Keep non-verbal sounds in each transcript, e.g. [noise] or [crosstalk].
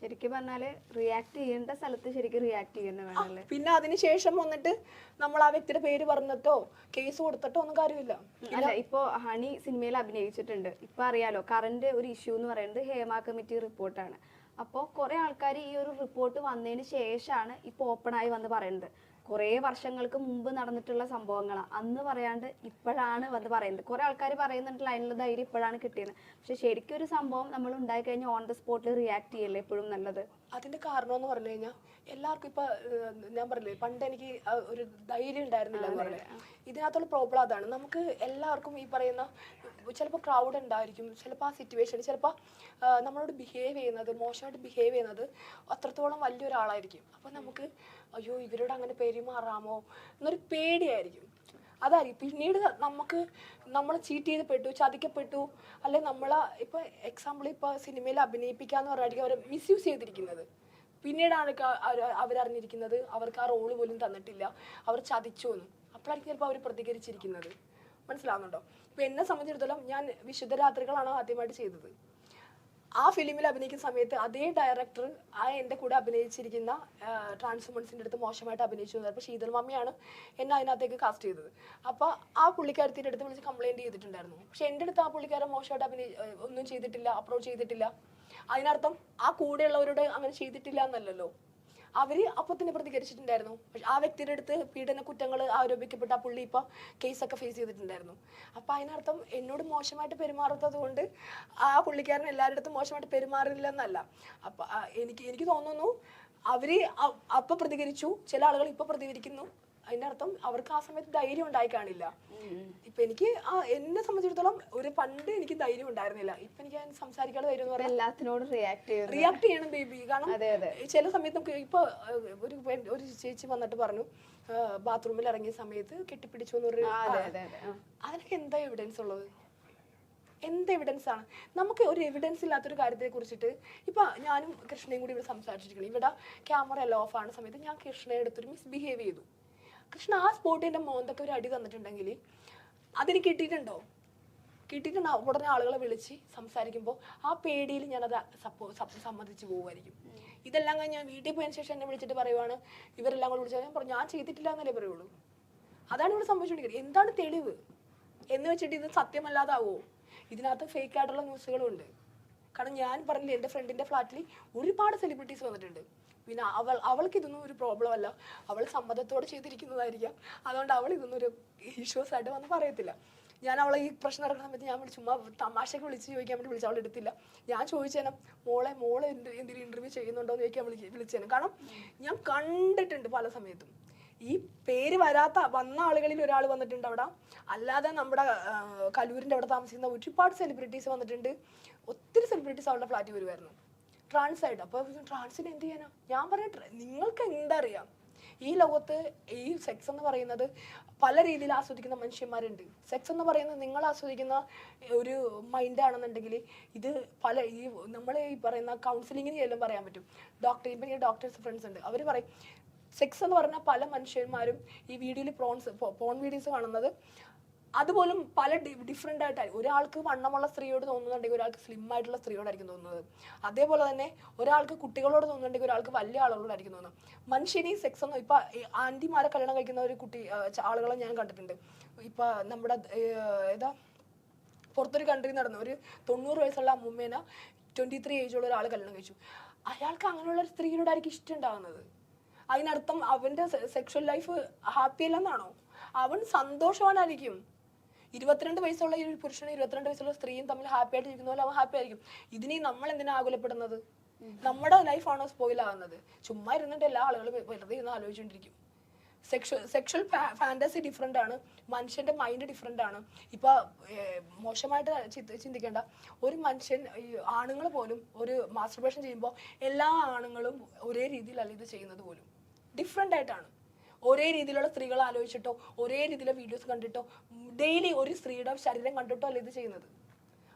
ശരിക്കും പറഞ്ഞാൽ റിയാക്ട് ചെയ്യേണ്ട സ്ഥലത്ത് ശരിക്കും റിയാക്ട് ചെയ്യുന്ന വേണമല്ലേ പിന്നെ അതിനുശേഷം വന്നിട്ട് നമ്മൾ ആ വ്യക്തിയുടെ പേര് പറഞ്ഞിട്ടോ കേസ് കൊടുത്തിട്ടോ ഒന്നും കാര്യമില്ല. അല്ല ഇപ്പോ ഹണി സിനിമയിൽ അഭിനയിച്ചിട്ടുണ്ട്. ഇപ്പൊ അറിയാലോ കറന്റ് ഒരു ഇഷ്യൂ എന്ന് പറയുന്നത് ഹേമ കമ്മിറ്റി റിപ്പോർട്ടാണ് അപ്പോൾ കുറെ ആൾക്കാർ ഈ ഒരു റിപ്പോർട്ട് വന്നതിന് ശേഷമാണ് ഇപ്പൊ ആയി വന്ന് പറയുന്നത്. കുറേ വർഷങ്ങൾക്ക് മുമ്പ് നടന്നിട്ടുള്ള സംഭവങ്ങളാണ് അന്ന് പറയാണ്ട് ഇപ്പോഴാണ് അത് പറയുന്നത്. കുറെ ആൾക്കാർ പറയുന്നുണ്ട് അതിനുള്ള ധൈര്യം ഇപ്പോഴാണ് കിട്ടിയത് പക്ഷെ ശരിക്കും ഒരു സംഭവം നമ്മൾ ഉണ്ടായി കഴിഞ്ഞാൽ ഓൺ ദ സ്പോട്ടിൽ റിയാക്ട് ചെയ്യല്ലേ എപ്പോഴും നല്ലത്? അതിന്റെ കാരണം എന്ന് പറഞ്ഞു കഴിഞ്ഞാൽ എല്ലാവർക്കും ഇപ്പൊ ഞാൻ പറഞ്ഞില്ലേ പണ്ട് എനിക്ക് ഒരു ധൈര്യം ഉണ്ടായിരുന്നില്ല എന്ന് പറഞ്ഞത് ഇതിനകത്തുള്ള പ്രോബ്ലം അതാണ്. നമുക്ക് എല്ലാവർക്കും ഈ പറയുന്ന ചിലപ്പോൾ ക്രൗഡ് ഉണ്ടായിരിക്കും ചിലപ്പോൾ ആ സിറ്റുവേഷൻ ചിലപ്പോൾ നമ്മളോട് ബിഹേവ് ചെയ്യുന്നത് മോശമായിട്ട് ബിഹേവ് ചെയ്യുന്നത് അത്രത്തോളം വലിയൊരാളായിരിക്കും. അപ്പോൾ നമുക്ക് അയ്യോ ഇവരോട് അങ്ങനെ പെരുമാറാമോ എന്നൊരു പേടിയായിരിക്കും. അതായിരിക്കും. പിന്നീട് നമുക്ക് നമ്മൾ ചീറ്റ് ചെയ്തപ്പെട്ടു ചതിക്കപ്പെട്ടു അല്ലെ നമ്മളെ ഇപ്പൊ എക്സാമ്പിൾ ഇപ്പൊ സിനിമയിൽ അഭിനയിപ്പിക്കാന്ന് പറഞ്ഞായിരിക്കും മിസ് മിസ്യൂസ് ചെയ്തിരിക്കുന്നത്. പിന്നീടാണ് അവരറിഞ്ഞിരിക്കുന്നത് അവർക്ക് ആ റോൾ പോലും തന്നിട്ടില്ല. അവർ ചതിച്ചു എന്ന്. അപ്പോഴായിരിക്കും ചിലപ്പോൾ അവർ പ്രതികരിച്ചിരിക്കുന്നത്. മനസ്സിലാവുന്നുണ്ടോ? ഇപ്പൊ എന്നെ സംബന്ധിച്ചിടത്തോളം ഞാൻ വിശുദ്ധ രാത്രികളാണ് ആദ്യമായിട്ട് ചെയ്തത്. ആ ഫിലിമിൽ അഭിനയിക്കുന്ന സമയത്ത് അതേ ഡയറക്ടർ ആ എന്റെ കൂടെ അഭിനയിച്ചിരിക്കുന്ന ട്രാൻസ്ഫോമൻസിന്റെ അടുത്ത് മോശമായിട്ട് അഭിനയിച്ചു അപ്പോൾ ശീതൽ മമ്മിയാണ് എന്നെ അതിനകത്തേക്ക് കാസ്റ്റ് ചെയ്തത്. അപ്പോൾ ആ പുള്ളിക്കാരത്തിന്റെ അടുത്ത് വിളിച്ച് കംപ്ലയിന്റ് ചെയ്തിട്ടുണ്ടായിരുന്നു. പക്ഷെ എന്റെ അടുത്ത് ആ പുള്ളിക്കാരൻ മോശമായിട്ട് അഭിനയി ഒന്നും ചെയ്തിട്ടില്ല അപ്രോച്ച് ചെയ്തിട്ടില്ല. അതിനർത്ഥം ആ കൂടെയുള്ളവരോട് അങ്ങനെ ചെയ്തിട്ടില്ല എന്നല്ലല്ലോ. അവർ അപ്പൊ തന്നെ പ്രതികരിച്ചിട്ടുണ്ടായിരുന്നു ആ വ്യക്തിയുടെ അടുത്ത് പീഡന കുറ്റങ്ങൾ ആരോപിക്കപ്പെട്ട പുള്ളി ഇപ്പൊ കേസൊക്കെ ഫേസ് ചെയ്തിട്ടുണ്ടായിരുന്നു. അപ്പൊ അതിനർത്ഥം എന്നോട് മോശമായിട്ട് പെരുമാറാത്തത് കൊണ്ട് ആ പുള്ളിക്കാരൻ എല്ലാവരുടെ അടുത്തും മോശമായിട്ട് പെരുമാറില്ല എന്നല്ല അപ്പൊ എനിക്ക് എനിക്ക് തോന്നുന്നു അവർ അപ്പൊ പ്രതികരിച്ചു. ചില ആളുകൾ ഇപ്പൊ പ്രതികരിക്കുന്നു. അതിന്റെ അർത്ഥം അവർക്ക് ആ സമയത്ത് ധൈര്യം ഉണ്ടായി കാണില്ല. ഇപ്പൊ എനിക്ക് ആ എന്നെ സംബന്ധിച്ചിടത്തോളം ഒരു പണ്ട് എനിക്ക് ധൈര്യം ഉണ്ടായിരുന്നില്ല. ഇപ്പൊ എനിക്ക് ഞാൻ സംസാരിക്കാനുള്ള ധൈര്യം എന്ന് ഇപ്പൊ പറഞ്ഞാൽ എല്ലാത്തിനോടും റിയാക്ട് ചെയ്യുന്നത്. റിയാക്ട് ചെയ്യണം ബേബി കാരണം അതെ, അതെ. ചില സമയത്ത് നമുക്ക് ഇപ്പൊ ഒരു ഒരു ചേച്ചി വന്നിട്ട് പറഞ്ഞു ബാത്റൂമിൽ ഇറങ്ങിയ സമയത്ത് കെട്ടിപ്പിടിച്ചു എന്ന് അതെ അതെ അതെ ആ. അതിനൊക്കെ എന്താ എവിഡൻസ് ഉള്ളത്? എന്ത് എവിഡൻസ് ആണ്? നമുക്ക് ഒരു എവിഡൻസ് ഇല്ലാത്തൊരു കാര്യത്തെ കുറിച്ചിട്ട് ഇപ്പൊ ഞാനും കൃഷ്ണയും കൂടി ഇവിടെ സംസാരിച്ചിരിക്കണം ഇവിടെ ക്യാമറ എല്ലാം ഓഫ് ആണ് സമയത്ത് ഞാൻ കൃഷ്ണയെ എടുത്തൊരു മിസ്ബിഹേവ് ചെയ്തു. കൃഷ്ണ ആ സ്പോട്ടിൽ എന്റെ മോന്തൊക്കെ ഒരു അടി തന്നിട്ടുണ്ടെങ്കിൽ അതിന് കിട്ടിയിട്ടുണ്ടോ? കിട്ടിയിട്ടുണ്ട്? ഉടനെ ആളുകളെ വിളിച്ച് സംസാരിക്കുമ്പോൾ ആ പേടിയിൽ ഞാനത് സപ്പോ സപ്പ- സമ്മതിച്ച് പോകുമായിരിക്കും ഇതെല്ലാം കഴിഞ്ഞ് ഞാൻ വീട്ടിൽ പോയതിന് ശേഷം എന്നെ വിളിച്ചിട്ട് പറയുവാണ് ഇവരെല്ലാം കൂടെ വിളിച്ചാൽ ഞാൻ പറഞ്ഞു ഞാൻ ചെയ്തിട്ടില്ല എന്നല്ലേ പറയുള്ളൂ. അതാണ് ഇവിടെ സംഭവിച്ചുകൊണ്ടിരിക്കുന്നത്. എന്താണ് തെളിവ്? എന്ന് വെച്ചിട്ട് ഇത് സത്യമല്ലാതാവോ? ഇതിനകത്ത് ഫേക്ക് ആയിട്ടുള്ള ന്യൂസുകളും ഉണ്ട് കാരണം ഞാൻ പറഞ്ഞില്ലേ എന്റെ ഫ്രണ്ടിന്റെ ഫ്ലാറ്റിൽ ഒരുപാട് സെലിബ്രിറ്റീസ് വന്നിട്ടുണ്ട്. പിന്നെ അവൾ അവൾക്ക് ഇതൊന്നും ഒരു പ്രോബ്ലം അല്ല. അവൾ സമ്മതത്തോടെ ചെയ്തിരിക്കുന്നതായിരിക്കാം. അതുകൊണ്ട് അവൾ ഇതൊന്നും ഒരു ഇഷ്യൂസ് ആയിട്ട് വന്ന് പറയത്തില്ല. ഞാൻ അവളെ ഈ പ്രശ്നം നടക്കുന്ന സമയത്ത് ഞാൻ ചുമ്മാ തമാശക്ക് വിളിച്ച് ചോദിക്കാൻ വേണ്ടി വിളിച്ചു അവൾ എടുത്തില്ല. ഞാൻ ചോദിച്ചേനം മോളെ മോളെ എന്ത് എന്തെങ്കിലും ഇന്റർവ്യൂ ചെയ്യുന്നുണ്ടോ എന്ന് ചോദിക്കാൻ വിളിച്ച് വിളിച്ചേനും. കാരണം ഞാൻ കണ്ടിട്ടുണ്ട് പല സമയത്തും. ഈ പേര് വരാത്ത വന്ന ആളുകളിൽ ഒരാൾ വന്നിട്ടുണ്ട് അവിടെ. അല്ലാതെ നമ്മുടെ കലൂരിന്റെ അവിടെ താമസിക്കുന്ന ഒരുപാട് സെലിബ്രിറ്റീസ് വന്നിട്ടുണ്ട്. ഒത്തിരി സെലിബ്രിറ്റീസ് അവളുടെ ഫ്ലാറ്റിൽ വരുമായിരുന്നു ട്രാൻസ് ആയിട്ട്. അപ്പോൾ ട്രാൻസിന് എന്ത് ചെയ്യാനാ? ഞാൻ ട്ര- നിങ്ങൾക്ക് എന്തറിയാം? ഈ ലോകത്ത് ഈ സെക്സ് എന്ന് പറയുന്നത് പല രീതിയിൽ ആസ്വദിക്കുന്ന മനുഷ്യന്മാരുണ്ട്. സെക്സ് എന്ന് പറയുന്നത് നിങ്ങൾ ആസ്വദിക്കുന്ന ഒരു മൈൻഡാണെന്നുണ്ടെങ്കിൽ ഇത് പല ഈ നമ്മൾ ഈ പറയുന്ന കൗൺസിലിങ്ങിന് ചെല്ലും പറയാൻ പറ്റും. ഡോക്ടർ ഇപ്പം ഡോക്ടേഴ്സ് ഫ്രണ്ട്സ് ഉണ്ട്. അവർ പറയും സെക്സ് എന്ന് പറഞ്ഞാൽ പല മനുഷ്യന്മാരും ഈ വീഡിയോയിൽ പ്രോൺസ് പോൺ വീഡിയോസ് കാണുന്നത് അതുപോലും പല ഡിഫറെന്റ് ആയിട്ടായി ഒരാൾക്ക് വണ്ണമുള്ള സ്ത്രീയോട് തോന്നുന്നുണ്ടെങ്കിൽ ഒരാൾക്ക് സ്ലിം ആയിട്ടുള്ള സ്ത്രീയോടായിരിക്കും തോന്നുന്നത്. അതേപോലെ തന്നെ ഒരാൾക്ക് കുട്ടികളോട് തോന്നുന്നുണ്ടെങ്കിൽ ഒരാൾക്ക് വലിയ ആളുകളോടായിരിക്കും തോന്നുന്നത്. മനുഷ്യന് സെക്സ് ഒന്നും ഇപ്പൊ ആന്റിമാരെ കല്യാണം കഴിക്കുന്ന ഒരു കുട്ടി ആളുകളെ ഞാൻ കണ്ടിട്ടുണ്ട്. ഇപ്പൊ നമ്മുടെ ഏതാ പുറത്തൊരു കൺട്രി നടന്നു. ഒരു തൊണ്ണൂറ് വയസ്സുള്ള അമ്മൂമ്മേന ട്വന്റി ത്രീ ഏജുള്ള ഒരാൾ കല്യാണം കഴിച്ചു. അയാൾക്ക് അങ്ങനെയുള്ള ഒരു സ്ത്രീയോടായിരിക്കും ഇഷ്ടം ഉണ്ടാകുന്നത് അതിനർത്ഥം അവന്റെ സെക്ഷൽ ലൈഫ് ഹാപ്പി അല്ലെന്നാണോ? അവൻ സന്തോഷവാനായിരിക്കും. ഇരുപത്തിരണ്ട് വയസ്സുള്ള ഒരു പുരുഷനും ഇരുപത്തിരണ്ട് വയസ്സുള്ള സ്ത്രീയും തമ്മിൽ ഹാപ്പി ആയിട്ട് ഇരിക്കുന്ന പോലെ അവൻ ഹാപ്പി ആയിരിക്കും. ഇതിനെ നമ്മൾ എന്തിനാ ആകുലപ്പെടുന്നത്? നമ്മുടെ ലൈഫാണോ സ്പോയിൽ ആകുന്നത്? ചുമ്മാ ഇരുന്നിട്ട് എല്ലാ ആളുകളും വെറുതെ ഇരുന്ന് ആലോചിച്ചുകൊണ്ടിരിക്കും സെക്ഷൽ സെക്ഷൽ ഫാന്റസി ഡിഫറെന്റ് ആണ്. മനുഷ്യന്റെ മൈൻഡ് ഡിഫറെന്റ് ആണ്. ഇപ്പൊ മോശമായിട്ട് ചിന്ത- ചിന്തിക്കേണ്ട. ഒരു മനുഷ്യൻ ആണുങ്ങൾ പോലും ഒരു മാസ്റ്റർബേഷൻ ചെയ്യുമ്പോൾ എല്ലാ ആണുങ്ങളും ഒരേ രീതിയിലല്ല ഇത് ചെയ്യുന്നത് പോലും. ഡിഫറെന്റ് ആയിട്ടാണ്. ഒരേ രീതിയിലുള്ള സ്ത്രീകൾ ആലോചിച്ചിട്ടോ ഒരേ രീതിയിലെ വീഡിയോസ് കണ്ടിട്ടോ ഡെയിലി ഒരു സ്ത്രീയുടെ ശരീരം കണ്ടിട്ടോ അല്ല ഇത് ചെയ്യുന്നത്?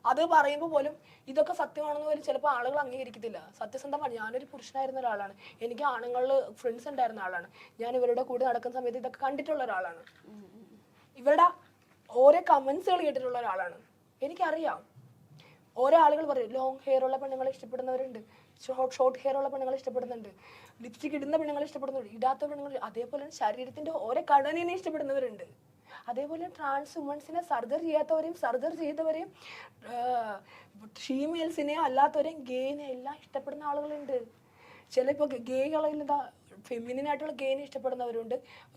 അത് പറയുമ്പോൾ പോലും ഇതൊക്കെ സത്യമാണെന്ന് പോലും ചിലപ്പോൾ ആളുകൾ അംഗീകരിക്കത്തില്ല. സത്യസന്ധമാണ്. ഞാനൊരു പുരുഷനായിരുന്ന ഒരാളാണ്. എനിക്ക് ആണുങ്ങളിൽ ഫ്രണ്ട്സ് ഉണ്ടായിരുന്ന ആളാണ്. ഞാൻ ഇവരുടെ കൂടെ നടക്കുന്ന സമയത്ത് ഇതൊക്കെ കണ്ടിട്ടുള്ള ഒരാളാണ്. ഇവരുടെ ഓരോ കമൻസുകൾ കേട്ടിട്ടുള്ള ഒരാളാണ്. എനിക്കറിയാം. ഓരോ ആളുകൾ പറയും ലോങ് ഹെയർ ഉള്ള പെണ്ണുങ്ങളെ ഇഷ്ടപ്പെടുന്നവരുണ്ട്. ഷോർട്ട് ഷോർട്ട് ഹെയർ ഉള്ള പെണ്ണുങ്ങളെ ഇഷ്ടപ്പെടുന്നുണ്ട്. ലിപ്സ്റ്റിക് ഇടുന്ന പെണ്ണുങ്ങൾ ഇഷ്ടപ്പെടുന്നവരുണ്ട് ഇടാത്ത പെണ്ണുങ്ങൾ അതേപോലെ തന്നെ ശരീരത്തിന്റെ ഓരോ ഘടനയെ ഇഷ്ടപ്പെടുന്നവരുണ്ട്. അതേപോലെ ട്രാൻസ് വുമൻസിനെ സർജറി ചെയ്യാത്തവരെയും സർജറി ചെയ്തവരെയും ഫീമെയിൽസിനെയോ അല്ലാത്തവരെയും ഗെയിനെ എല്ലാം ഇഷ്ടപ്പെടുന്ന ആളുകളുണ്ട്. ചിലപ്പോൾ ഗേകളിൽ ഫെമിനായിട്ടുള്ള ഗെയിനെ ഇഷ്ടപ്പെടുന്നവരുണ്ട്.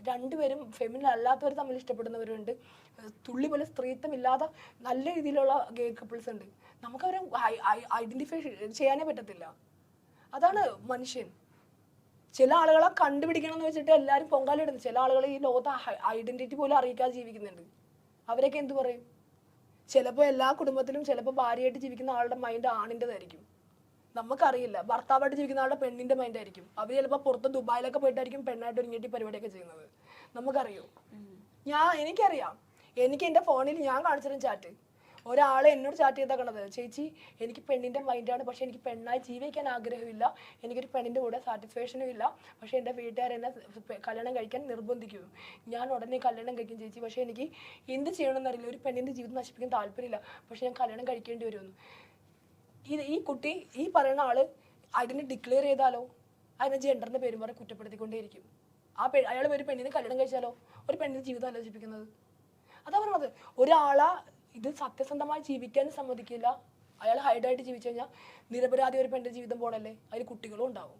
രണ്ടുപേരും ഫെമിനിൻ അല്ലാത്തവർ തമ്മിൽ ഇഷ്ടപ്പെടുന്നവരുണ്ട്. തുള്ളി പോലെ സ്ത്രീത്വം ഇല്ലാതെ നല്ല രീതിയിലുള്ള ഗേ കപ്പിൾസ് ഉണ്ട്. നമുക്കവരെ ഐഡന്റിഫൈ ചെയ്യാനേ പറ്റത്തില്ല. അതാണ് മനുഷ്യൻ. ചില ആളുകളെ കണ്ടുപിടിക്കണം എന്ന് വെച്ചിട്ട് എല്ലാവരും പൊങ്കാലിടുന്നു ചില ആളുകൾ ഈ ലോകത്ത് ഐഡന്റിറ്റി പോലും അറിയിക്കാതെ ജീവിക്കുന്നുണ്ട്. അവരൊക്കെ എന്തു പറയും? ചിലപ്പോൾ എല്ലാ കുടുംബത്തിലും ചിലപ്പോൾ ഭാര്യയായിട്ട് ജീവിക്കുന്ന ആളുടെ മൈൻഡ് ആണിന്റെതായിരിക്കും നമുക്കറിയില്ല. ഭർത്താവായിട്ട് ജീവിക്കുന്ന ആളുടെ പെണ്ണിന്റെ മൈൻഡ് ആയിരിക്കും. അവർ ചിലപ്പോൾ പുറത്ത് ദുബായിലൊക്കെ പോയിട്ടായിരിക്കും പെണ്ണായിട്ട് ഒരുങ്ങിയിട്ട് പരിപാടിയൊക്കെ ചെയ്യുന്നത്. നമുക്കറിയോ? ഞാൻ എനിക്കറിയാം. എനിക്ക് എന്റെ ഫോണിൽ ഞാൻ കാണിച്ചിരുന്ന ചാറ്റ് ഒരാളെ എന്നോട് ചാറ്റ് ചെയ്തേക്കണത്. ചേച്ചി എനിക്ക് പെണ്ണിന്റെ മൈൻഡാണ് പക്ഷേ എനിക്ക് പെണ്ണായി ജീവിക്കാൻ ആഗ്രഹമില്ല. എനിക്കൊരു പെണ്ണിന്റെ കൂടെ സാറ്റിസ്ഫാക്ഷനും ഇല്ല. പക്ഷേ എന്റെ വീട്ടുകാർ എന്നെ കല്യാണം കഴിക്കാൻ നിർബന്ധിക്കും. ഞാൻ ഉടനെ കല്യാണം കഴിക്കും ചേച്ചി. പക്ഷേ എനിക്ക് എന്ത് ചെയ്യണമെന്ന് അറിയില്ല. ഒരു പെണ്ണിന്റെ ജീവിതം നശിപ്പിക്കാൻ താല്പര്യമില്ല. പക്ഷേ ഞാൻ കല്യാണം കഴിക്കേണ്ടി വരുമെന്ന് ഇത് ഈ കുട്ടി ഈ പറയുന്ന ആൾ അതിനെ ഡിക്ലെയർ ചെയ്താലോ? അതിനെ ജെൻഡറിന്റെ പേരും പറഞ്ഞ് കുറ്റപ്പെടുത്തിക്കൊണ്ടേയിരിക്കും. ആ പെ അയാൾ ഒരു പെണ്ണിനെ കല്യാണം കഴിച്ചാലോ? ഒരു പെണ്ണിന്റെ ജീവിതം ആലോചിപ്പിക്കുന്നത് അതാ പറഞ്ഞത്. ഒരാളെ ഇത് സത്യസന്ധമായി ജീവിക്കാൻ സമ്മതിക്കില്ല. അയാൾ ഹൈഡായിട്ട് ജീവിച്ചു കഴിഞ്ഞാൽ നിരപരാധി ഒരു പെണ്ണിന്റെ ജീവിതം പോണല്ലേ? അതിൽ കുട്ടികളും ഉണ്ടാവും.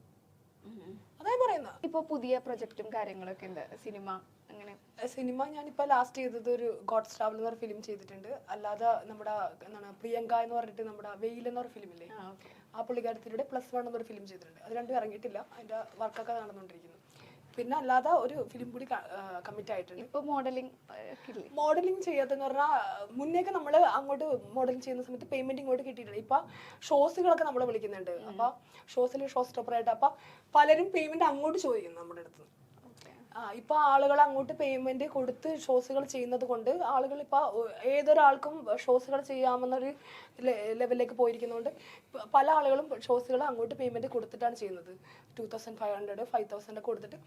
അതായത് പറയുന്ന. ഇപ്പൊ പുതിയ പ്രൊജക്റ്റും കാര്യങ്ങളൊക്കെ ഉണ്ട്. സിനിമ അങ്ങനെ. സിനിമ ഞാനിപ്പോൾ ലാസ്റ്റ് ചെയ്തത് ഒരു ഗോഡ് ട്രാവൽ എന്ന് പറഞ്ഞ ഫിലിം ചെയ്തിട്ടുണ്ട്. അല്ലാതെ നമ്മുടെ എന്താണ് പ്രിയങ്ക എന്ന് പറഞ്ഞിട്ട് നമ്മുടെ വെയിൽ എന്ന് പറഞ്ഞ ഫിലിമില്ലേ? ആ പുള്ളിക്കാരത്തിലൂടെ പ്ലസ് വൺ എന്നൊരു ഫിലിം ചെയ്തിട്ടുണ്ട്. അത് രണ്ടും ഇറങ്ങിയിട്ടില്ല. അതിന്റെ വർക്കൊക്കെ നടന്നുകൊണ്ടിരിക്കുന്നു പിന്നെ അല്ലാതെ ഒരു ഫിലിം കൂടി കമ്മിറ്റ് ആയിട്ടുണ്ട്. ഇപ്പൊ മോഡലിംഗ് മോഡലിംഗ് ചെയ്യാത്തെന്ന് പറഞ്ഞാൽ മുന്നേക്ക് നമ്മൾ അങ്ങോട്ട് മോഡലിംഗ് ചെയ്യുന്ന സമയത്ത് പേയ്മെന്റ് ഇങ്ങോട്ട് കിട്ടിയിട്ടുണ്ട്. ഇപ്പൊ ഷോസുകളൊക്കെ നമ്മൾ വിളിക്കുന്നുണ്ട്. അപ്പൊ ഷോസിൽ ഷോ സ്റ്റോപ്പറായിട്ട് അപ്പൊ പലരും പേയ്മെന്റ് അങ്ങോട്ട് ചോദിക്കുന്നു നമ്മുടെ അടുത്ത്. ആ ഇപ്പൊ ആളുകൾ അങ്ങോട്ട് പേയ്മെന്റ് കൊടുത്ത് ഷോസുകൾ ചെയ്യുന്നത് കൊണ്ട് ആളുകൾ ഇപ്പൊ ഏതൊരാൾക്കും ഷോസുകൾ ചെയ്യാമെന്നൊരു ലെവലിലേക്ക് പോയിരിക്കുന്നതുകൊണ്ട് പല ആളുകളും ഷോസുകൾ അങ്ങോട്ട് പേയ്മെന്റ് കൊടുത്തിട്ടാണ് ചെയ്യുന്നത്. Two thousand five hundred five thousand ഒക്കെ കൊടുത്തിട്ട്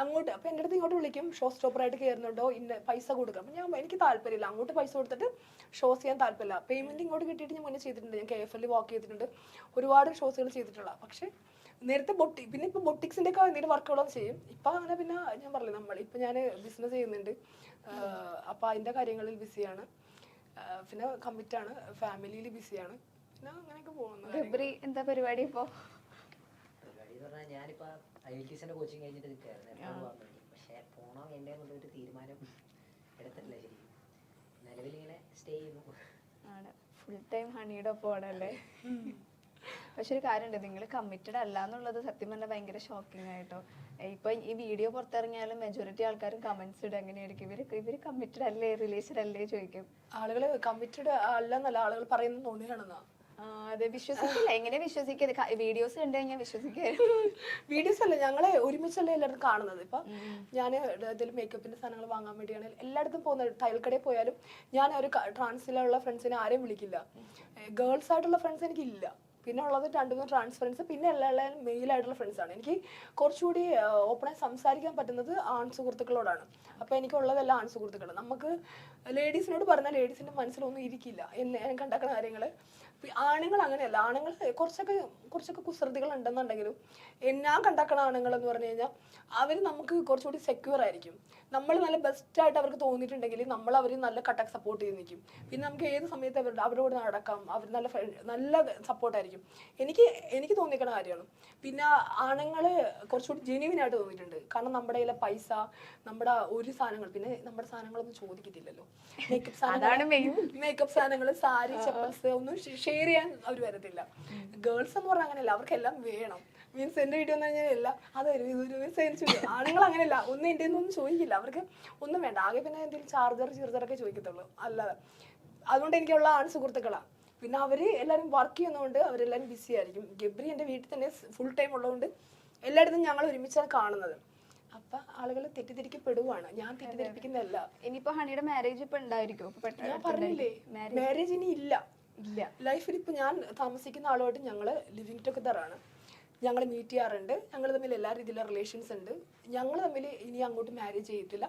അങ്ങോട്ട് അപ്പൊ എന്റെ അടുത്ത് ഇങ്ങോട്ട് വിളിക്കും ഷോ സ്റ്റോപ്പറായിട്ട് കയറുന്നുണ്ടോ ഇന്ന പൈസ കൊടുക്കാം അപ്പൊ ഞാൻ എനിക്ക് താല്പര്യമില്ല അങ്ങോട്ട് പൈസ കൊടുത്തിട്ട് ഷോസ് ചെയ്യാൻ താല്പര്യമില്ല. പേയ്മെന്റ് ഇങ്ങോട്ട് കിട്ടിയിട്ട് ഞാൻ മുന്നേ ചെയ്തിട്ടുണ്ട്. ഞാൻ കെ എഫ് എല്ലിൽ വാക്ക് ചെയ്തിട്ടുണ്ട്. ഒരുപാട് ഷോസുകൾ ചെയ്തിട്ടുള്ള പക്ഷേ നേരത്തെ ബൊട്ടി പിന്നെ ഇപ്പൊ ബൊട്ടിക്സിന്റെ ഒക്കെ എന്തെങ്കിലും വർക്കുകളൊക്കെ ചെയ്യും. ഇപ്പൊ അങ്ങനെ പിന്നെ ഞാൻ പറഞ്ഞു നമ്മൾ ഇപ്പൊ ഞാൻ ബിസിനസ് ചെയ്യുന്നുണ്ട്. അപ്പൊ അതിന്റെ കാര്യങ്ങളിൽ ബിസിയാണ് പിന്നെ കമ്മിറ്റ് ആണ്. ഫാമിലിയിൽ ബിസിയാണ് പിന്നെ അങ്ങനെയൊക്കെ പോകുന്നു. ഗബ്രി എന്താ പരിപാടി ഇപ്പോ? ഞാനിപ്പോ ഐ കോച്ചിങ് കഴിഞ്ഞിട്ട് വേണ്ടി. പക്ഷെ പോണോ വേണ്ടേ എന്നുള്ളൊരു തീരുമാനം എടുത്തിട്ടില്ല ശരിക്കും. നിലവിൽ ഇങ്ങനെ സ്റ്റേ ചെയ്യുന്നു. ആണ്. ഫുൾ ടൈം ഹണിയുടെ ഒപ്പമാണല്ലേ പക്ഷെ ഒരു കാര്യമുണ്ട് നിങ്ങൾ കമ്മിറ്റഡ് അല്ല എന്നുള്ളത് സത്യം പറഞ്ഞാൽ ഭയങ്കര ഷോക്കിംഗ് ആയിട്ടോ. ഇപ്പൊ ഈ വീഡിയോ പുറത്തിറങ്ങിയാലും മെജോറിറ്റി ആൾക്കാരും കമന്റ്സ് ഇടും എങ്ങനെയായിരിക്കും? ഇവർ ഇവർ കമ്മിറ്റഡ് അല്ലേ റിലേഷൻ അല്ലേ ചോദിക്കും. ആളുകൾ കമ്മിറ്റഡ് അല്ലെന്നല്ല ആളുകൾ പറയുന്നത് തോന്നിയാണെന്നാ അതെ വിശ്വസിക്കില്ല. എങ്ങനെ വിശ്വസിക്കരുത്? വീഡിയോസ് കണ്ടു കഴിഞ്ഞാൽ വിശ്വസിക്കരുത്. വീഡിയോസ് അല്ല ഞങ്ങളെ ഒരുമിച്ചല്ലേ എല്ലായിടത്തും കാണുന്നത്. ഇപ്പൊ ഞാൻ ഇതിൽ മേക്കപ്പിന്റെ സാധനങ്ങൾ വാങ്ങാൻ വേണ്ടിയാണ് എല്ലായിടത്തും പോകുന്നത്. തയ്യൽക്കടയിൽ പോയാലും ഞാൻ ഒരു ട്രാൻസിലുള്ള ഫ്രണ്ട്സിനെ ആരെയും വിളിക്കില്ല. ഗേൾസ് ആയിട്ടുള്ള ഫ്രണ്ട്സ് എനിക്കില്ല. പിന്നെ ഉള്ളത് രണ്ടു മൂന്ന് ട്രാൻസ് ഫ്രണ്ട്സ് പിന്നെ എല്ലാ മെയിൽ ആയിട്ടുള്ള ഫ്രണ്ട്സാണ് എനിക്ക് കുറച്ചുകൂടി ഓപ്പണായി സംസാരിക്കാൻ പറ്റുന്നത് ആൺ സുഹൃത്തുക്കളോടാണ് അപ്പൊ എനിക്കുള്ളതെല്ലാം ആൺ സുഹൃത്തുക്കൾ നമുക്ക് ലേഡീസിനോട് പറഞ്ഞാൽ ലേഡീസിന്റെ മനസ്സിലൊന്നും ഇരിക്കില്ല. എന്നെ കണ്ടാക്കുന്ന കാര്യങ്ങൾ ആണുങ്ങൾ അങ്ങനെയല്ല. ആണുങ്ങൾ കുറച്ചൊക്കെ കുറച്ചൊക്കെ കുസൃതികൾ ഉണ്ടെന്നുണ്ടെങ്കിലും എന്നാ ഞാൻ കണ്ടാക്കണ ആണുങ്ങൾ എന്ന് പറഞ്ഞു കഴിഞ്ഞാൽ അവർ നമുക്ക് കുറച്ചുകൂടി സെക്യൂർ ആയിരിക്കും. നമ്മൾ നല്ല ബെസ്റ്റ് ആയിട്ട് അവർക്ക് തോന്നിയിട്ടുണ്ടെങ്കിൽ നമ്മൾ അവർ നല്ല കട്ടക്ക് സപ്പോർട്ട് ചെയ്ത് നിൽക്കും പിന്നെ നമുക്ക് ഏത് സമയത്ത് അവരുടെ അവരോട് നടക്കാം അവർ നല്ല നല്ല സപ്പോർട്ടായിരിക്കും എനിക്ക് എനിക്ക് തോന്നിക്കണ കാര്യമാണ്. പിന്നെ ആണുങ്ങൾ കുറച്ചുകൂടി ജെനുവിൻ ആയിട്ട് തോന്നിയിട്ടുണ്ട്. കാരണം നമ്മുടെ കയ്യിലെ പൈസ നമ്മുടെ ഒരു സാധനങ്ങൾ പിന്നെ നമ്മുടെ സാധനങ്ങളൊന്നും ചോദിക്കത്തില്ലല്ലോ. മേക്കപ്പ് സാധനങ്ങൾ. മേക്കപ്പ് സാധനങ്ങൾ സാരി ചപ്പൽസ് ഒന്നും ഷെയർ ചെയ്യാൻ അവർ വരത്തില്ല. ഗേൾസ് എന്ന് പറഞ്ഞാൽ അങ്ങനെയല്ല അവർക്കെല്ലാം വേണം. മീൻസ് എന്റെ വീഡിയോ എന്ന് പറഞ്ഞാൽ എല്ലാം അതൊരു ഇതൊരു സെൻസ് ആണുങ്ങൾ അങ്ങനെയല്ല. ഒന്നും എന്റെ ഒന്നും ചോദിക്കില്ല. അവർക്ക് ഒന്നും വേണ്ട. ആകെ പിന്നെ എന്തെങ്കിലും ചാർജർ ചീർജറൊക്കെ ചോദിക്കത്തുള്ളൂ. അല്ലാതെ. അതുകൊണ്ട് എനിക്കുള്ള ആണ് സുഹൃത്തുക്കളാണ്. പിന്നെ അവർ എല്ലാവരും വർക്ക് ചെയ്യുന്നതുകൊണ്ട് അവരെല്ലാവരും ബിസി ആയിരിക്കും. ഗബ്രി എന്റെ വീട്ടിൽ തന്നെ ഫുൾ ടൈം ഉള്ളതുകൊണ്ട് എല്ലായിടത്തും ഞങ്ങൾ ഒരുമിച്ചാണ് കാണുന്നത്. അപ്പൊ ആളുകൾ തെറ്റിദ്ധരിക്കപ്പെടുവാണ്. ഞാൻ തെറ്റിദ്ധരിപ്പിക്കുന്നതല്ല. ഇനിയിപ്പോ ഹണിയുടെ മാരേജ് ഇപ്പൊ ഉണ്ടായിരിക്കും. ഞാൻ പറഞ്ഞില്ലേ? മാരേജ് മാരേജ് ഇനി ഇല്ല. ഇല്ല. ലൈഫിൽ ഇപ്പൊ ഞാൻ താമസിക്കുന്ന ആളുമായിട്ട് ഞങ്ങൾ ലിവിങ് ടുഗദർ ആണ്. ഞങ്ങൾ മീറ്റ് ചെയ്യാറുണ്ട്. ഞങ്ങൾ തമ്മിൽ എല്ലാ രീതിയിലുള്ള റിലേഷൻസ് ഉണ്ട്. ഞങ്ങൾ തമ്മിൽ ഇനി അങ്ങോട്ട് മാരേജ് ചെയ്തിട്ടില്ല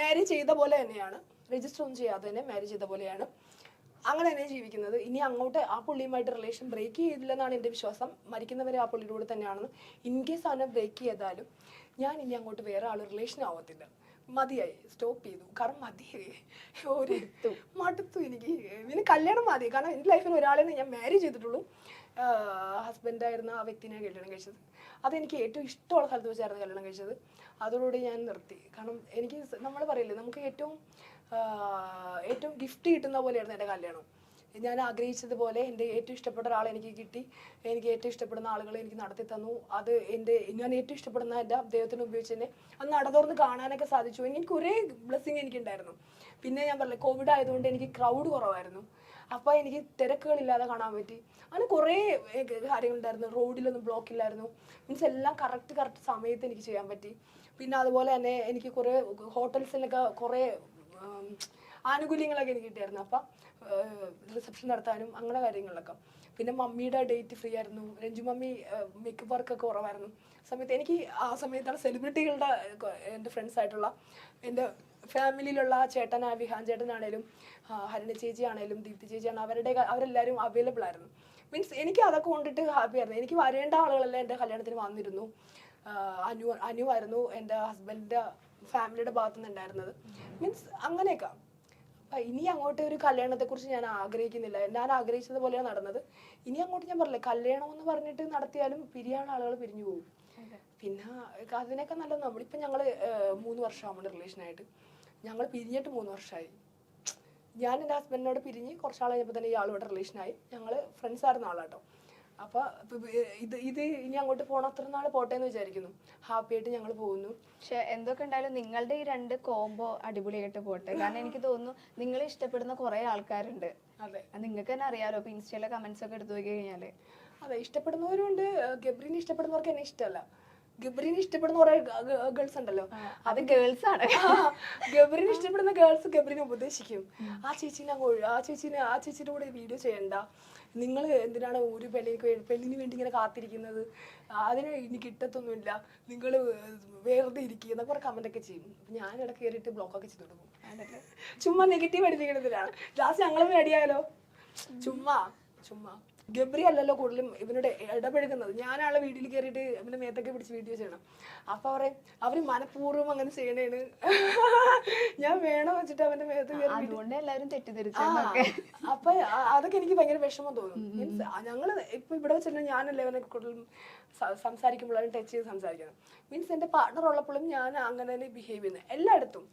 മാരേജ് ചെയ്ത പോലെ തന്നെയാണ്. രജിസ്റ്റർ ഒന്നും ചെയ്യാതെ തന്നെ മാരേജ് ചെയ്ത പോലെയാണ്. അങ്ങനെ തന്നെ ജീവിക്കുന്നത്. ഇനി അങ്ങോട്ട് ആ പുള്ളിയുമായിട്ട് റിലേഷൻ ബ്രേക്ക് ചെയ്തില്ലെന്നാണ് എന്റെ വിശ്വാസം. മരിക്കുന്നവരെ ആ പുള്ളിയുടെ കൂടെ തന്നെയാണെന്ന്. ഇൻ കേസ് അവനെ ബ്രേക്ക് ചെയ്താലും ഞാൻ ഇനി അങ്ങോട്ട് വേറെ ആൾ റിലേഷൻ ആവത്തില്ല. മതിയായി. സ്റ്റോപ്പ് ചെയ്തു. കാരണം മതിയായി. ഒരു മടുത്തു. എനിക്ക്. പിന്നെ കല്യാണം മതി. കാരണം എന്റെ ലൈഫിൽ ഒരാളെ ഞാൻ മാരേജ് ചെയ്തിട്ടുള്ളൂ. ഹസ്ബൻഡായിരുന്ന ആ വ്യക്തിനെ കല്യാണം കഴിച്ചത്. അതെനിക്ക് ഏറ്റവും ഇഷ്ടമുള്ള സ്ഥലത്ത് വെച്ചായിരുന്നു കല്യാണം കഴിച്ചത്. അതോടുകൂടി ഞാൻ നിർത്തി. കാരണം എനിക്ക് നമ്മൾ പറയില്ലേ നമുക്ക് ഏറ്റവും ഏറ്റവും ഗിഫ്റ്റ് കിട്ടുന്ന പോലെയായിരുന്നു എന്റെ കല്യാണം. ഞാൻ ആഗ്രഹിച്ചതുപോലെ എന്റെ ഏറ്റവും ഇഷ്ടപ്പെട്ട ഒരാൾ എനിക്ക് കിട്ടി. എനിക്ക് ഏറ്റവും ഇഷ്ടപ്പെടുന്ന ആളുകളെ എനിക്ക് നടത്തി തന്നു. അത് എന്റെ ഞാൻ ഏറ്റവും ഇഷ്ടപ്പെടുന്ന എന്റെ ദൈവത്തിന് ഉപയോഗിച്ച് തന്നെ അത് നടതുറന്ന് കാണാനൊക്കെ സാധിച്ചു. എനിക്ക് കുറേ ബ്ലെസ്സിങ് എനിക്കുണ്ടായിരുന്നു. പിന്നെ ഞാൻ പറഞ്ഞില്ല കോവിഡ് ആയതുകൊണ്ട് എനിക്ക് ക്രൗഡ് കുറവായിരുന്നു. അപ്പോൾ എനിക്ക് തിരക്കുകളില്ലാതെ കാണാൻ പറ്റി. അങ്ങനെ കുറേ കാര്യങ്ങളുണ്ടായിരുന്നു. റോഡിലൊന്നും ബ്ലോക്ക് ഇല്ലായിരുന്നു. മീൻസ് എല്ലാം കറക്റ്റ് കറക്റ്റ് സമയത്ത് എനിക്ക് ചെയ്യാൻ പറ്റി. പിന്നെ അതുപോലെ തന്നെ എനിക്ക് കുറേ ഹോട്ടൽസിലൊക്കെ കുറേ ആനുകൂല്യങ്ങളൊക്കെ എനിക്ക് കിട്ടിയായിരുന്നു. അപ്പം റിസപ്ഷൻ നടത്താനും അങ്ങനെ കാര്യങ്ങളിലൊക്കെ. പിന്നെ മമ്മിയുടെ ഡേറ്റ് ഫ്രീ ആയിരുന്നു. രഞ്ജു മമ്മി മേക്കപ്പ് വർക്കൊക്കെ കുറവായിരുന്നു. സമയത്ത് എനിക്ക് ആ സമയത്താണ് സെലിബ്രിറ്റികളുടെ എന്റെ ഫ്രണ്ട്സ് ആയിട്ടുള്ള എന്റെ ഫാമിലിയിലുള്ള ചേട്ടൻ വിഹാൻ ചേട്ടനാണേലും ഹരണ ചേച്ചി ആണേലും ദീപ്തി ചേച്ചി ആണ് അവരുടെ അവരെല്ലാവരും അവൈലബിൾ ആയിരുന്നു. മീൻസ് എനിക്ക് അതൊക്കെ കൊണ്ടിട്ട് ഹാപ്പി ആയിരുന്നു. എനിക്ക് വരേണ്ട ആളുകളെല്ലാം എന്റെ കല്യാണത്തിന് വന്നിരുന്നു. അനു അനു ആയിരുന്നു എന്റെ ഹസ്ബൻഡിന്റെ ഫാമിലിയുടെ ഭാഗത്തുനിന്ന് ഉണ്ടായിരുന്നത് മീൻസ് അങ്ങനെയൊക്കെ. ഇനി അങ്ങോട്ട് ഒരു കല്യാണത്തെ കുറിച്ച് ഞാൻ ആഗ്രഹിക്കുന്നില്ല. ഞാൻ ആഗ്രഹിച്ചത് പോലെയാണ് നടന്നത്. ഇനി അങ്ങോട്ട് ഞാൻ പറഞ്ഞില്ല. കല്യാണം എന്ന് പറഞ്ഞിട്ട് നടത്തിയാലും പിരിയാൻ ആളുകൾ പിരിഞ്ഞു പോകും. പിന്നെ അതിനൊക്കെ നല്ലത് നമ്മളിപ്പോൾ ഞങ്ങൾ മൂന്ന് വർഷമാകുമ്പോൾ റിലേഷനായിട്ട് ഞങ്ങൾ പിരിഞ്ഞിട്ട് മൂന്ന് വർഷമായി. ഞാൻ എന്റെ ഹസ്ബൻഡിനോട് പിരിഞ്ഞ് കുറച്ചാൾ കഴിഞ്ഞപ്പോൾ തന്നെ ഇയാളുടെ റിലേഷനായി ഞങ്ങൾ ഫ്രണ്ട്സ് ആയിരുന്ന ആളാട്ടോ. അപ്പോൾ ഇത് ഇത് ഇനി അങ്ങോട്ട് പോകണം അത്ര നാൾ പോട്ടെ എന്ന് വിചാരിക്കുന്നു. ഹാപ്പി ആയിട്ട് ഞങ്ങൾ പോകുന്നു. പക്ഷെ എന്തൊക്കെ ഉണ്ടായാലും നിങ്ങളുടെ ഈ രണ്ട് കോംബോ അടിപൊളിയായിട്ട് പോട്ടെ. കാരണം എനിക്ക് തോന്നുന്നു നിങ്ങളെ ഇഷ്ടപ്പെടുന്ന കുറെ ആൾക്കാരുണ്ട്. അതെ. നിങ്ങൾക്ക് തന്നെ അറിയാലോ. ഇപ്പൊ ഇൻസ്റ്റയിലെ കമന്റ്സ് ഒക്കെ എടുത്തു നോക്കി കഴിഞ്ഞാൽ. അതെ ഇഷ്ടപ്പെടുന്നവരുണ്ട്. ഗബ്രീനെ ഇഷ്ടപ്പെടുന്നവർക്ക് എന്നെ ഇഷ്ടമല്ല. ഗബ്രീനെ ഇഷ്ടപ്പെടുന്ന കുറെ ഗേൾസ് ഉണ്ടല്ലോ. അത് ഗേൾസ് ആണ്. [laughs] ഗബ്രീനെ ഇഷ്ടപ്പെടുന്ന ഗേൾസ് ഗബ്രീനെ ഉപദേശിക്കും. ആ ചേച്ചിനെ ആ ചേച്ചിനെ ആ ചേച്ചിയുടെ കൂടെ വീഡിയോ ചെയ്യണ്ട. നിങ്ങൾ എന്തിനാണ് ഒരു പെണ്ണിക്ക് പെണ്ണിന് വേണ്ടി ഇങ്ങനെ കാത്തിരിക്കുന്നത്? അതിന് ഇനി കിട്ടത്തൊന്നുമില്ല. നിങ്ങൾ വേറെ ഇരിക്കുക എന്നൊക്കെ കുറെ കമന്റ് ഒക്കെ ചെയ്യും. ഞാൻ ഇടയ്ക്ക് കയറിയിട്ട് ബ്ലോക്ക് ഒക്കെ ചെയ്തു കൊടുക്കും ചുമ്മാ നെഗറ്റീവ് അടിച്ചിരിക്കണതിലാണ് ലാസ്റ്റ് ഞങ്ങളും റെഡിയായാലോ ചുമ്മാ ചുമ്മാ. ഗബ്രി അല്ലല്ലോ കൂടുതലും ഇവനോട് ഇടപഴകുന്നത്. ഞാനാളെ വീട്ടിൽ കയറിയിട്ട് ഇവന്റെ മേത്തൊക്കെ പിടിച്ച് വീഡിയോ ചെയ്യണം. അപ്പൊ അവരെ അവർ മനഃപൂർവം അങ്ങനെ ചെയ്യണേണ്. ഞാൻ വേണം വെച്ചിട്ട് അവന്റെ മേത്ത് കയറി എല്ലാവരും ആ, തെറ്റിദ്ധരിച്ചെന്നൊക്കെ അപ്പൊ അതൊക്കെ എനിക്ക് ഭയങ്കര വിഷമം തോന്നും. മീൻസ് ഞങ്ങൾ ഇപ്പൊ ഇവിടെ വെച്ചിട്ട് ഞാനല്ലേ അവനെ കൂടുതലും സംസാരിക്കുമ്പോഴാണ് ടച്ച് ചെയ്ത് സംസാരിക്കണം. മീൻസ് എന്റെ പാർട്ണർ ഉള്ളപ്പോഴും ഞാൻ അങ്ങനെ തന്നെ ബിഹേവ് ചെയ്യുന്നത് എല്ലായിടത്തും.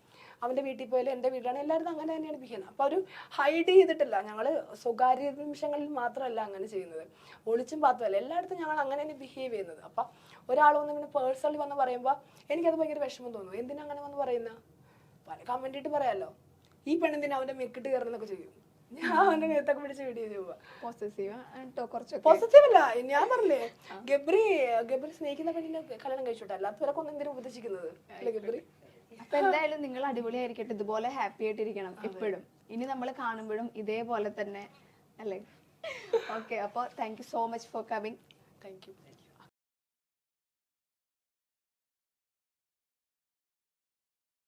അവന്റെ വീട്ടിൽ പോയാലും എന്റെ വീട്ടിലാണ് എല്ലായിടത്തും അങ്ങനെ തന്നെയാണ് ബിഹേവ് ചെയ്യുന്നത് അപ്പൊ ഒരു ഹൈഡ് ചെയ്തിട്ടില്ല. ഞങ്ങൾ സ്വകാര്യ നിമിഷങ്ങളിൽ മാത്രമല്ല അങ്ങനെ ചെയ്യുന്നത്. ഒളിച്ചും പാത്തുമല്ല. എല്ലായിടത്തും ഞങ്ങൾ അങ്ങനെ തന്നെ ബിഹേവ് ചെയ്യുന്നത്. അപ്പൊ ഒരാൾ വന്ന് ഇങ്ങനെ പേഴ്സണലി വന്ന് പറയുമ്പോൾ എനിക്കത് ഭയങ്കര വിഷമം തോന്നും. എന്തിനാ അങ്ങനെ വന്ന് പറയുന്ന? പല കമന്റ് പറയാമല്ലോ ഈ പെണ്ണെന്തിനാ അവന്റെ മെക്കിട്ട് കയറുന്നൊക്കെ ചെയ്യും? ഞാൻ അവന്റെ കഴുത്തൊക്കെ പിടിച്ച് വീഡിയോ കുറച്ചൊക്കെ. പോസിറ്റീവ് അല്ല ഞാൻ പറഞ്ഞില്ലേ ഗബ്രി ഗബ്രി സ്നേഹിക്കുന്ന പെണ്ണിനെ കല്യാണം കഴിച്ചോട്ടെ. അല്ലാത്തവരൊക്കെ ഒന്നും എന്തിനും ഉപദേശിക്കുന്നത്? അല്ലേ ഗബ്രി? അപ്പൊ എന്തായാലും നിങ്ങൾ അടിപൊളിയായിരിക്കട്ടെ. ഇതുപോലെ ഹാപ്പി ആയിട്ടിരിക്കണം എപ്പോഴും. ഇനി നമ്മൾ കാണുമ്പോഴും ഇതേപോലെ തന്നെ അല്ലേ? ഓക്കെ അപ്പോൾ thank you so much for coming thank you